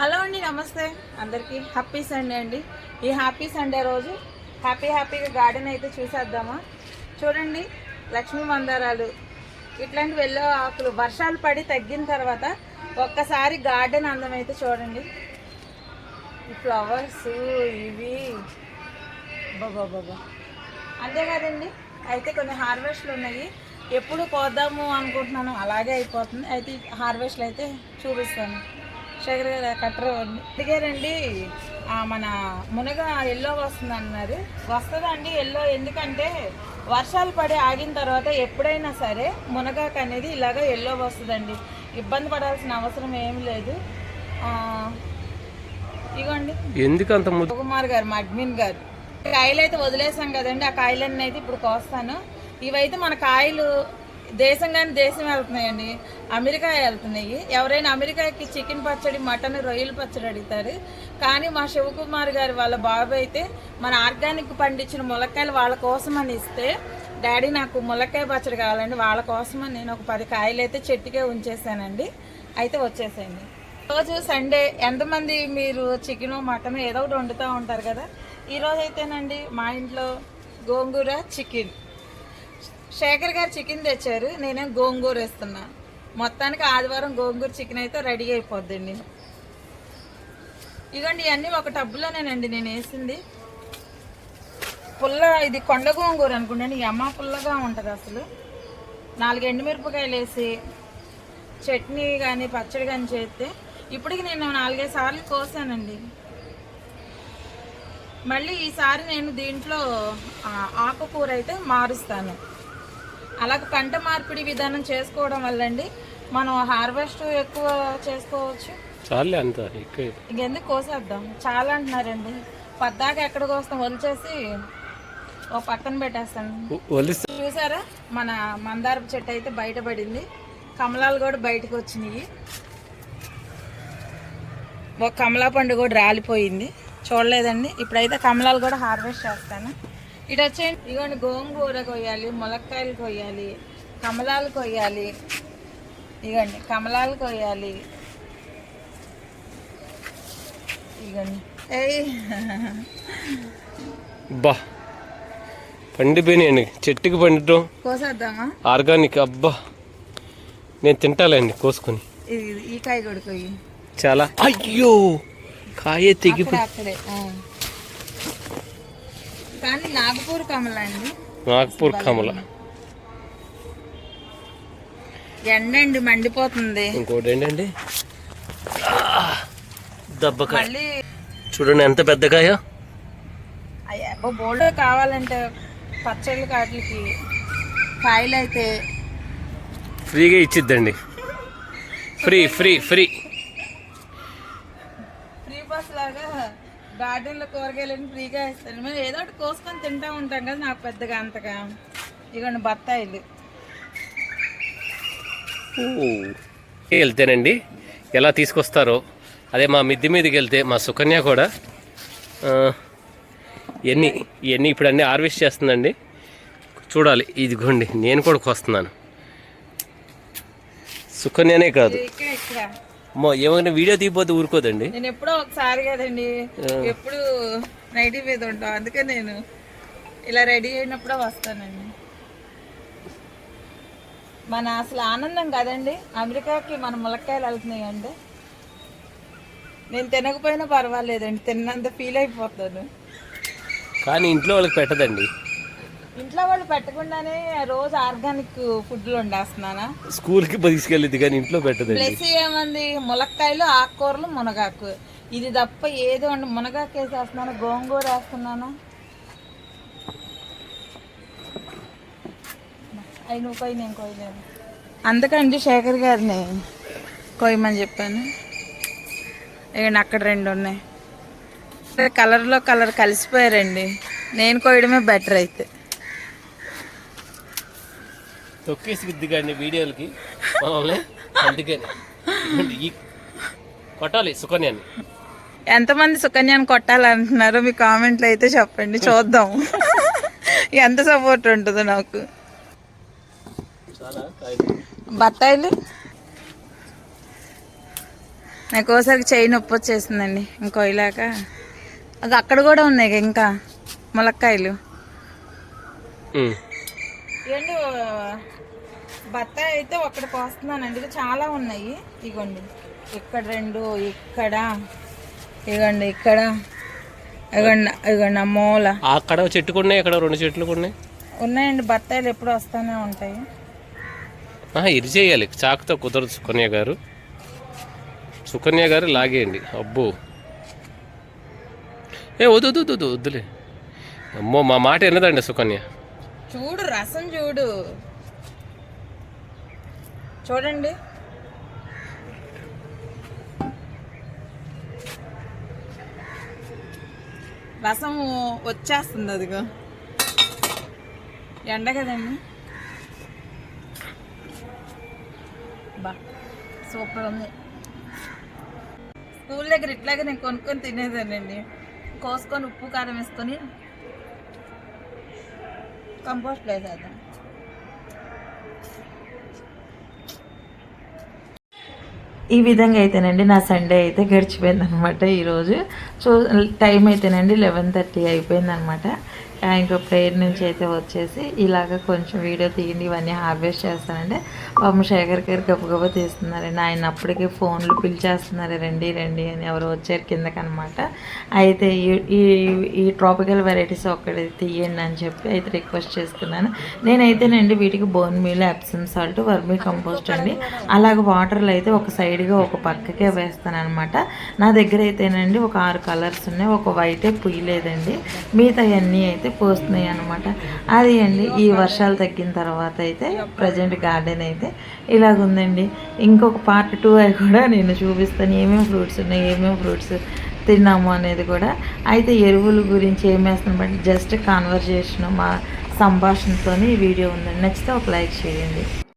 Hello అండి నమస్తే. అందరికీ హ్యాపీ సండే అండి. ఈ హ్యాపీ సండే రోజు హ్యాపీ హ్యాపీగా గార్డెన్ అయితే చూసేద్దామా? చూడండి లక్ష్మీ మందారాలు. ఇట్లాంటి వెళ్ళే ఆకులు వర్షాలు పడి తగ్గిన తర్వాత ఒక్కసారి గార్డెన్ అందం అయితే చూడండి. ఈ ఫ్లవర్స్ ఇవి. బాబా బాబా అంతే కదండి అయితే కొన్ని హార్వెస్ట్లు ఉన్నాయి. ఎప్పుడు కోద్దాము అనుకుంటున్నాను అలాగే అయిపోతుంది. అయితే హార్వెస్ట్లు అయితే చూపిస్తాను. శేఖర్ గారు కట్టరు అడిగారండి మన మునగ ఎల్లో వస్తుంది అన్నారు వస్తుందండి ఎల్లో ఎందుకంటే వర్షాలు పడి ఆగిన తర్వాత ఎప్పుడైనా సరే మునగాకు అనేది ఇలాగ ఎల్లో వస్తుందండి. ఇబ్బంది పడాల్సిన అవసరం ఏమి లేదు. ఇగోండి. ఎందుకు అంత కుమార్ గారు మా అడ్మిన్ గారు. కాయలు అయితే వదిలేసాం కదండి ఆ కాయలన్నీ అయితే ఇప్పుడు కోస్తాను. ఇవైతే మన కాయలు దేశం కానీ దేశం వెళ్తున్నాయండి. అమెరికా వెళ్తున్నాయి. ఎవరైనా అమెరికాకి చికెన్ పచ్చడి మటన్ రొయ్యల పచ్చడి అడుగుతారు. కానీ మా శివకుమార్ గారు వాళ్ళ బాబు అయితే మన ఆర్గానిక్ పండించిన ములక్కాయలు వాళ్ళ కోసం అని ఇస్తే డాడీ నాకు ములక్కాయ పచ్చడి కావాలండి. వాళ్ళ కోసం అని నేను ఒక పది కాయలు అయితే చెట్టుకే ఉంచేసానండి. అయితే వచ్చేసాయండి. రోజు సండే ఎంతమంది మీరు చికెన్ మటన్ ఏదో ఒకటి వండుతూ ఉంటారు కదా. ఈరోజు అయితేనండి మా ఇంట్లో గోంగూర చికెన్. శేఖర్ గారు చికెన్ తెచ్చారు. నేనేం గోంగూర వేస్తున్నా. మొత్తానికి ఆదివారం గోంగూర చికెన్ అయితే రెడీ అయిపోద్దండి. ఇదిగోండి ఇవన్నీ ఒక టబ్బులోనేనండి నేను వేసింది. పుల్ల ఇది కొండ గోంగూర అనుకుంటాను. ఈ అమ్మ పుల్లగా ఉంటుంది అసలు. నాలుగు ఎండుమిరపకాయలు వేసి చట్నీ కానీ పచ్చడి కానీ చేస్తే ఇప్పటికి నేను నాలుగైదు సార్లు కోసానండి. మళ్ళీ ఈసారి నేను దీంట్లో ఆకుకూర అయితే మారుస్తాను. అలాగే పంట మార్పిడి విధానం చేసుకోవడం వల్ల అండి మనం హార్వెస్ట్ ఎక్కువ చేసుకోవచ్చు. చాలే అంత ఎక్కువ. ఇంకెందుకు కోసేద్దాం? చాలా అంటున్నారండి. పద్దాక ఎక్కడికి వస్తాం వదిలేసి ఓ పక్కన పెట్టేస్తాను. చూసారా? మన మందారపు చెట్టు అయితే బయటపడింది. కమలాలు కూడా బయటకు వచ్చినాయి. ఒక కమలా పండు కూడా రాలిపోయింది. చూడలేదండి. ఇప్పుడైతే కమలాలు కూడా హార్వెస్ట్ చేస్తాను. ఇటు వచ్చేయండి. ఇదిగోండి గోంగూర కొయ్యాలి ములక్కాయలు కొయ్యాలి కమలాలు కొయ్యాలి. ఇదిగోండి కమలాలు కొయ్యాలి. ఇదిగోండి. ఏయ్. బా పండిపోయినాయండి. చెట్టుకి పండటం కోసేద్దామా? ఆర్గానిక్ అబ్బా. నేను తింటాలేండి కోసుకొని. ఈ కాయ కూడా కొయ్యి చాలా. అయ్యో కాయ తెగిపో అక్కడే అక్కడే ఆ. కానీ నాగపూర్ కమల అండి. నాగపూర్ కమల. ఎండండి మండిపోతుంది. ఇంకోటి ఏంటండి దెబ్బకాయ. చూడండి ఎంత పెద్ద కాయ. బోల్డ్ కావాలంటే పచ్చళ్ళు కాట్లకి కాయలు అయితే ఫ్రీగా ఇచ్చిద్దండి. Free free free. గార్డెన్లో కూరగాయలని ఫ్రీగా ఇస్తాను మేము ఏదో ఒకటి కోసుకొని తింటా ఉంటాం కదా నాకు పెద్దగా అంతగా. ఇగోండి బత్తాయిలు. వెళ్తేనండి. ఎలా తీసుకొస్తారో. అదే మా మిద్ది మీదకి వెళ్తే మా సుకన్య కూడా ఆ, ఇవన్నీ ఇప్పుడు అన్నీ హార్వెస్ట్ చేస్తుందండి. చూడాలి ఇదిగోండి నేను కూడా వస్తున్నాను సుకన్యనే కాదు. అమ్మో ఏమైనా వీడియో తీయపోతే ఊరుకోదండి. నేను ఎప్పుడో ఒకసారి కదండి ఎప్పుడు నైటీ మీద ఉంటాం అందుకే నేను ఇలా రెడీ అయినప్పుడే వస్తానండి. మన అసలు ఆనందం కదండి అమెరికాకి మన ములక్కాయలు వెళ్తున్నాయి అంటే. నేను తినకపోయినా పర్వాలేదండి తిన్నంత ఫీల్ అయిపోతాను. కానీ ఇంట్లో వాళ్ళకి పెట్టదండి. ఇంట్లో వాళ్ళు పెట్టకుండానే రోజు ఆర్గానిక్ ఫుడ్లు వండేస్తున్నానా? స్కూల్కి తీసుకెళ్ళిద్ది కానీ ఇంట్లో పెట్టదండి. ప్లస్ ఏమంది? ములక్కాయలు ఆకుకూరలు మునగాకు. ఇది తప్ప ఏది వండి మునగాకు వేసేస్తున్నాను? గోంగూర వేస్తున్నాను? అవి నువ్వు కొయ్యి నేను కొయ్యలేదు అందుకండి శేఖర్ గారిని కొయ్యమని చెప్పాను. ఇక అక్కడ రెండు ఉన్నాయి. కలర్లో కలర్ కలిసిపోయారండి. నేను కొయ్యడమే బెటర్ అయితే. తొక్కేసి కానీ వీడియోలకి. మమ్మల్ని అందుకని ఈ కొట్టాలి సుకన్యాన్ని ఎంతమంది సుకన్యాన్ని కొట్టాలంటున్నారో మీ కామెంట్లు అయితే చెప్పండి. చూద్దాం. ఎంత సపోర్ట్ ఉంటుందో నాకు. బత్తాయిలు? నాకు ఒకసారి చెయ్యి నొప్పి వచ్చేసిందండి. ఇంకో ఇలాక అది అక్కడ కూడా ఉన్నాయి ఇంకా. ములక్కాయలు. ఏంటి బత్తాయి అయితే ఒకటి కోస్తున్నానండి ఇది చాలా ఉన్నాయి. ఇగోండి ఇక్కడ రెండు ఇక్కడ ఇగోండి ఇక్కడ ఇగోండి ఇగోండి మూల. అక్కడ చెట్టుకు ఉన్నాయి అక్కడ రెండు చెట్లు ఉన్నాయి. ఉన్నాయండి బత్తాయిలు ఎప్పుడు వస్తూనే ఉంటాయి. ఇది చేయాలి. చాకుతో కుదరదు సుకన్య గారు. సుకన్య గారు లాగేయండి. అబ్బో. ఏ వద్దు వద్దు, వద్దు వద్దులే. అమ్మో మా మాట ఎన్నదండి సుకన్య. చూడు రసం చూడు. చూడండి. రసం వచ్చేస్తుంది అదిగో. ఎండ కదండి. బా సూపర్ ఉంది. స్కూల్ దగ్గర ఇట్లాగే నేను కొనుక్కొని తినేదానండి కోసుకొని ఉప్పు కారం వేసుకొని కంపోస్ట్ వేసేద్దాం ఈ విధంగా అయితేనండి నా సండే అయితే గడిచిపోయింది అనమాట ఈరోజు. సో టైం అయితేనండి లెవెన్ థర్టీ అయిపోయింది అనమాట ఇంకో ప్రేయర్ నుంచి అయితే వచ్చేసి ఇలాగ కొంచెం వీడియో తీయండి ఇవన్నీ హార్వెస్ట్ చేస్తానంటే పాపం శేఖర్ గారు గబగబ తీస్తున్నారండి ఆయన అప్పటికే ఫోన్లు పిలిచేస్తున్నారు రండి రండి అని ఎవరు వచ్చారు కిందకనమాట. అయితే ఈ- ఈ ఈ ట్రాపికల్ వెరైటీస్ ఒక్కటి తీయండి అని చెప్పి అయితే రిక్వెస్ట్ చేసుకున్నాను నేనైతేనండి వీటికి bone meal Epsom salt vermicompost అండి. అలాగే వాటర్లు అయితే ఒక సైడ్గా ఒక పక్కకే వేస్తాను అనమాట నా దగ్గర అయితేనండి ఒక ఆరు కలర్స్ ఉన్నాయి ఒక వైటే పుయ్యలేదండి. మిగతా అన్నీ అయితే పోస్తున్నాయి అనమాట అది అండి ఈ వర్షాలు తగ్గిన తర్వాత అయితే ప్రజెంట్ గార్డెన్ అయితే ఇలాగుందండి. ఇంకొక పార్ట్ టూ అవి కూడా నేను చూపిస్తాను ఏమేమి ఫ్రూట్స్ ఉన్నాయి ఏమేమి ఫ్రూట్స్ తిన్నాము అనేది కూడా. అయితే ఎరువుల గురించి ఏం వేస్తాను బట్ జస్ట్ కాన్వర్జేషన్ మా సంభాషణతోనే ఈ వీడియో ఉందండి. నచ్చితే ఒక లైక్ చేయండి.